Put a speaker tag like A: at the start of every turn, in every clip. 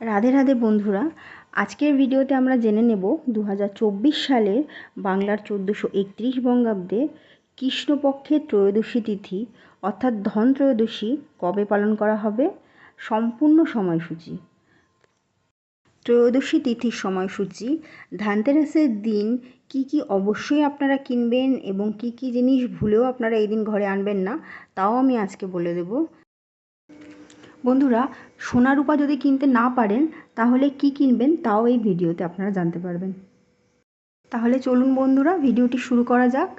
A: রাধে রাধে বন্ধুরা, আজকের ভিডিওতে আমরা জেনে নেব দু সালের বাংলার চোদ্দোশো একত্রিশ বঙ্গাব্দে কৃষ্ণপক্ষের ত্রয়োদশী তিথি, অর্থাৎ ধন ত্রয়োদশী কবে পালন করা হবে? সম্পূর্ণ সময়সূচি। ত্রয়োদশী তিথির সময়সূচি, ধানতেরাসের দিন কি কি অবশ্যই আপনারা কিনবেন এবং কি কি জিনিস ভুলেও আপনারা এই দিন ঘরে আনবেন না, তাও আমি আজকে বলে দেবো। বন্ধুরা সোনা রূপা যদি কিনতে না পারেন, তাহলে কি কিনবেন তাও এই ভিডিওতে আপনারা জানতে পারবেন। তাহলে চলুন বন্ধুরা, ভিডিওটি শুরু করা যাক।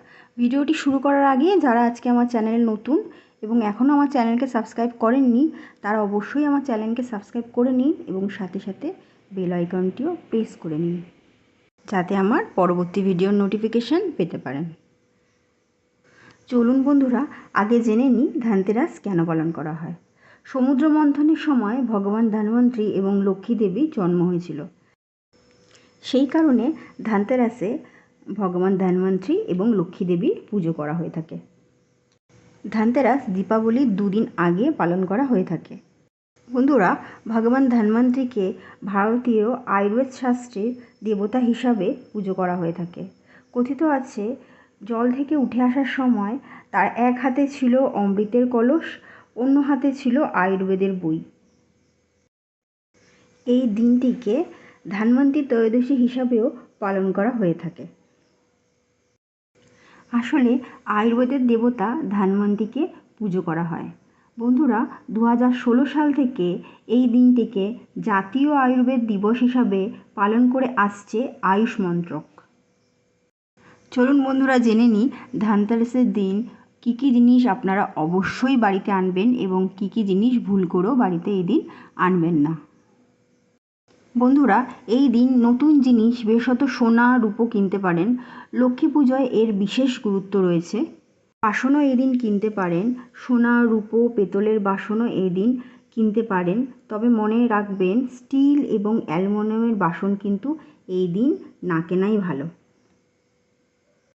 A: ভিডিওটি শুরু করার আগে যারা আজকে আমার চ্যানেলে নতুন এবং এখনও আমার চ্যানেলকে সাবস্ক্রাইব করেননি, তারা অবশ্যই আমার চ্যানেলকে সাবস্ক্রাইব করে নিন এবং সাথে সাথে বেল আইকনটিও প্রেস করে নিন, যাতে আমার পরবর্তী ভিডিওর নোটিফিকেশান পেতে পারেন। চলুন বন্ধুরা, আগে জেনে নিই ধানতেরাস কেন পালন করা হয়। সমুদ্র মন্থনের সময় ভগবান ধন্বন্তরী এবং লক্ষ্মী দেবী জন্ম হয়েছিল। সেই কারণে ধানতেরাসে ভগবান ধন্বন্তরী এবং লক্ষ্মী দেবীর পুজো করা হয়ে থাকে। ধানতেরাস দীপাবলির দুদিন আগে পালন করা হয়ে থাকে। বন্ধুরা, ভগবান ধন্বন্তরীকে ভারতীয় আয়ুর্বেদ শাস্ত্রের দেবতা হিসাবে পুজো করা হয়ে থাকে। কথিত আছে, জল থেকে উঠে আসার সময় তার এক হাতে ছিল অমৃতের কলস অন্য হাতে ছিল আয়ুর্বেদের বই। এই দিনটিকে ধানবন্তী ত্রয়োদশী হিসাবেও পালন করা হয়ে থাকে। আসলে আয়ুর্বেদের দেবতা ধানবন্তীকে পুজো করা হয়। বন্ধুরা দু সাল থেকে এই দিনটিকে জাতীয় আয়ুর্বেদ দিবস হিসাবে পালন করে আসছে আয়ুষ মন্ত্রক। চলুন বন্ধুরা, জেনে নিই ধানতেরাসের দিন কী কী জিনিস আপনারা অবশ্যই বাড়িতে আনবেন এবং কী কী জিনিস ভুল করেও বাড়িতে এই দিন আনবেন না। বন্ধুরা, এই দিন নতুন জিনিস, বিশেষত সোনা, রূপো কিনতে পারেন। লক্ষ্মী পুজোয় এর বিশেষ গুরুত্ব রয়েছে। বাসনও এই দিন কিনতে পারেন। সোনা, রূপো, পেতলের বাসনও এই দিন কিনতে পারেন। তবে মনে রাখবেন, স্টিল এবং অ্যালুমিনিয়ামের বাসন কিন্তু এই দিন না কেনাই ভালো।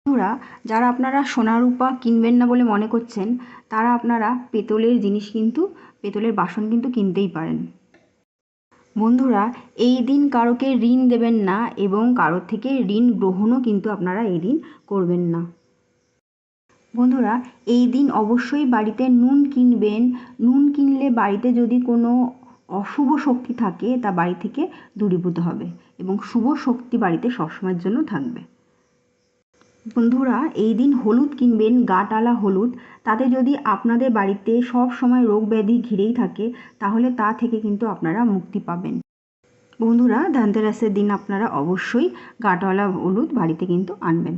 A: বন্ধুরা, যারা আপনারা সোনা রূপা কিনবেন না বলে মনে করছেন, তারা আপনারা পেতলের জিনিস কিন্তু, পেতলের বাসন কিন্তু কিনতেই পারেন। বন্ধুরা, এই দিন কারোকে ঋণ দেবেন না এবং কারোর থেকে ঋণ গ্রহণও কিন্তু আপনারা এই দিন করবেন না। বন্ধুরা, এই দিন অবশ্যই বাড়িতে নুন কিনবেন। নুন কিনলে বাড়িতে যদি কোনো অশুভ শক্তি থাকে, তা বাড়ি থেকে দূরীভূত হবে এবং শুভ শক্তি বাড়িতে সবসময়ের জন্য থাকবে। বন্ধুরা, এই দিন হলুদ কিনবেন গাটালা হলুদ। তাতে যদি আপনাদের বাড়িতে সব সময় রোগ ব্যাধি ঘিরেই থাকে, তাহলে তা থেকে কিন্তু আপনারা মুক্তি পাবেন। বন্ধুরা, ধনতেরাসের দিন আপনারা অবশ্যই গাটওয়ালা হলুদ বাড়িতে কিন্তু আনবেন।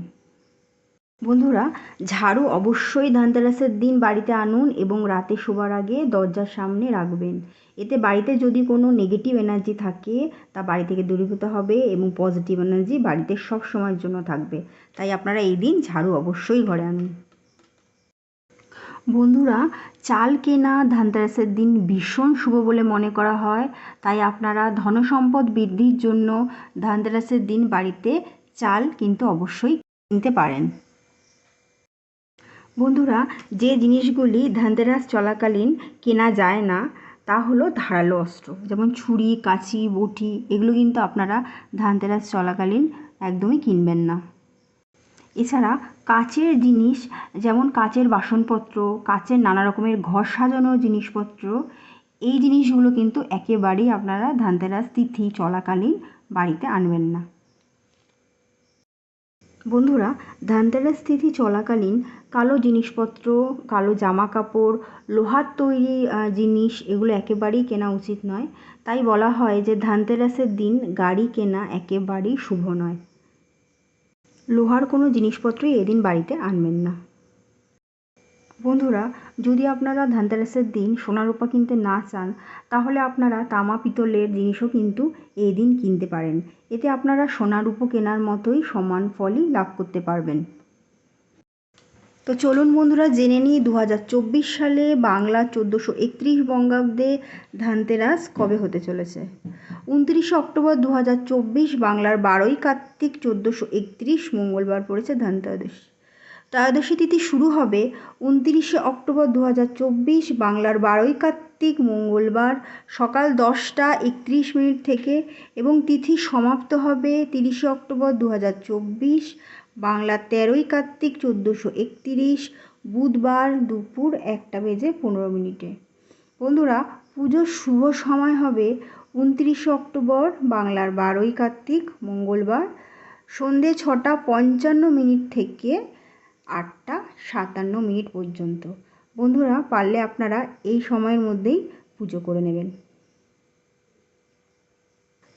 A: বন্ধুরা, ঝাড়ু অবশ্যই ধানতেরাসের দিন বাড়িতে আনুন এবং রাতে শোবার আগে দরজার সামনে রাখবেন। এতে বাড়িতে যদি কোনো নেগেটিভ এনার্জি থাকে, তা বাড়ি থেকে দূরীভূত হবে এবং পজিটিভ এনার্জি বাড়িতে সব সময়ের জন্য থাকবে। তাই আপনারা এই দিন ঝাড়ু অবশ্যই ঘরে আনুন। বন্ধুরা, চাল কেনা ধানতেরাসের দিন ভীষণ শুভ বলে মনে করা হয়। তাই আপনারা ধনসম্পদ বৃদ্ধির জন্য ধানতেরাসের দিন বাড়িতে চাল কিন্তু অবশ্যই কিনতে পারেন। বন্ধুরা, যে জিনিসগুলি ধানতেরাস চলাকালীন কেনা যায় না, তা হলো ধারালো অস্ত্র। যেমন ছুরি, কাঁচি, বটি, এগুলো কিন্তু আপনারা ধানতেরাস চলাকালীন একদমই কিনবেন না। এছাড়া কাচের জিনিস, যেমন কাচের বাসনপত্র, কাচের নানা রকমের ঘর সাজানোর জিনিসপত্র, এই জিনিসগুলো কিন্তু একেবারেই আপনারা ধানতেরাস তিথি চলাকালীন বাড়িতে আনবেন না। বন্ধুরা, ধানতেরাস তিথি চলাকালীন কালো জিনিসপত্র, কালো জামা কাপড় লোহার তৈরি জিনিস এগুলো একেবারেই কেনা উচিত নয়। তাই বলা হয় যে ধানতেরাসের দিন গাড়ি কেনা একেবারেই শুভ নয়। লোহার কোনো জিনিসপত্রই এদিন বাড়িতে আনবেন না। বন্ধুরা, যদি আপনারা ধানতেরাসের দিন সোনা রূপা কিনতে না চান, তাহলে আপনারা তামা পিতলের জিনিসও কিন্তু এই দিন কিনতে পারেন। এতে আপনারা সোনা রূপো কেনার মতোই সমান ফলই লাভ করতে পারবেন। তো চলুন বন্ধুরা, জেনে নিই দু হাজার চব্বিশ সালে বাংলা চোদ্দোশো একত্রিশ বঙ্গাব্দে ধানতেরাস কবে হতে চলেছে। উনত্রিশে অক্টোবর দু হাজার চব্বিশ বাংলার বারোই কার্তিক চোদ্দোশো একত্রিশ মঙ্গলবার পড়েছে ধানতেরাস ত্রয়োদশী তিথি শুরু হবে উনতিরিশে অক্টোবর দু হাজার চব্বিশ বাংলার বারোই কার্তিক মঙ্গলবার সকাল দশটা একত্রিশ মিনিট থেকে এবং তিথি সমাপ্ত হবে তিরিশে অক্টোবর দু হাজার চব্বিশ বাংলার তেরোই কার্তিক চোদ্দোশো একতিরিশ বুধবার দুপুর একটা বেজে পনেরো মিনিটে। বন্ধুরা, পুজোর শুভ সময় হবে উনত্রিশে অক্টোবর বাংলার বারোই কার্তিক মঙ্গলবার সন্ধে ছটা পঞ্চান্ন মিনিট থেকে আটটা সাতান্ন মিনিট পর্যন্ত। বন্ধুরা, পারলে আপনারা এই সময়ের মধ্যেই পুজো করে নেবেন।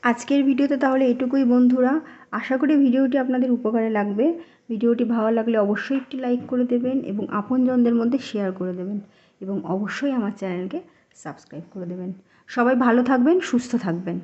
A: আজকের ভিডিওতে তাহলে এটুকুই বন্ধুরা। আশা করি ভিডিওটি আপনাদের উপকারে লাগবে। ভিডিওটি ভালো লাগলে অবশ্যই একটি লাইক করে দেবেন এবং আপনজনদের মধ্যে শেয়ার করে দেবেন এবং অবশ্যই আমার চ্যানেলকে সাবস্ক্রাইব করে দেবেন। সবাই ভালো থাকবেন, সুস্থ থাকবেন।